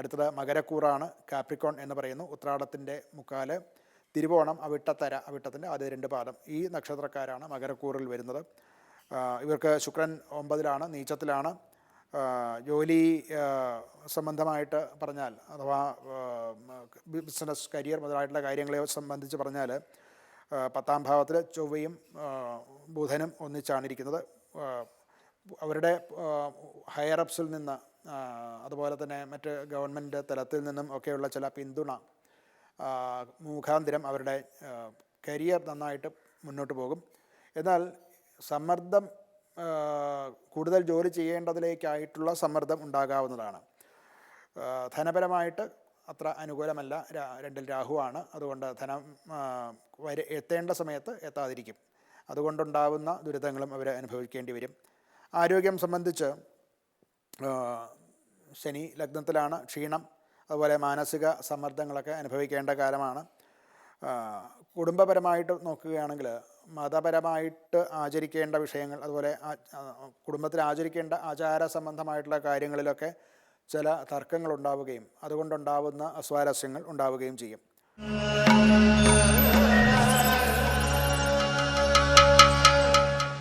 അടുത്തത് മകരക്കൂറാണ് കാപ്രിക്കോൺ എന്ന് പറയുന്നു. ഉത്രാടത്തിന്റെ മുക്കാൽ തിരുവോണം അവിട്ടത്തര അവിട്ടത്തിന്റെ ആദ്യ രണ്ട് പാദം. ഈ നക്ഷത്രക്കാരാണ് മകരക്കൂറിൽ വരുന്നത്. ഇവർക്ക് ശുക്രൻ ഒമ്പതിലാണ് നീച്ചത്തിലാണ് ജോലി സംബന്ധമായിട്ട് പറഞ്ഞാൽ അഥവാ ബിസിനസ് കരിയർ മുതലായിട്ടുള്ള കാര്യങ്ങളെ സംബന്ധിച്ച് പറഞ്ഞാൽ പത്താം ഭാവത്തിൽ ചൊവ്വയും ബുധനും ഒന്നിച്ചാണ് ഇരിക്കുന്നത്. അവരുടെ ഹയർ അപ്സിൽ നിന്ന് അതുപോലെ തന്നെ മറ്റ് ഗവൺമെന്റ് തലത്തിൽ നിന്നും ഒക്കെയുള്ള ചില പിന്തുണ മുഖാന്തിരം അവരുടെ കരിയർ നന്നായിട്ട് മുന്നോട്ട് പോകും. എന്നാൽ സമ്മർദ്ദം കൂടുതൽ ജോലി ചെയ്യേണ്ടതിലേക്കായിട്ടുള്ള സമ്മർദ്ദം ഉണ്ടാകാവുന്നതാണ്. ധനപരമായിട്ട് അത്ര അനുകൂലമല്ല. രണ്ടിൽ രാഹുവാണ് അതുകൊണ്ട് ധനം വരെ എത്തേണ്ട സമയത്ത് എത്താതിരിക്കും. അതുകൊണ്ടുണ്ടാവുന്ന ദുരിതങ്ങളും അവർ അനുഭവിക്കേണ്ടി വരും. ആരോഗ്യം സംബന്ധിച്ച് ശനി ലഗ്നത്തിലാണ് ക്ഷീണം അതുപോലെ മാനസിക സമ്മർദ്ദങ്ങളൊക്കെ അനുഭവിക്കേണ്ട കാലമാണ്. കുടുംബപരമായിട്ട് നോക്കുകയാണെങ്കിൽ മതപരമായിട്ട് ആചരിക്കേണ്ട വിഷയങ്ങൾ അതുപോലെ കുടുംബത്തിൽ ആചരിക്കേണ്ട ആചാര സംബന്ധമായിട്ടുള്ള കാര്യങ്ങളിലൊക്കെ ചില തർക്കങ്ങൾ ഉണ്ടാവുകയും അതുകൊണ്ടുണ്ടാവുന്ന അസ്വാരസ്യങ്ങൾ ഉണ്ടാവുകയും ചെയ്യും.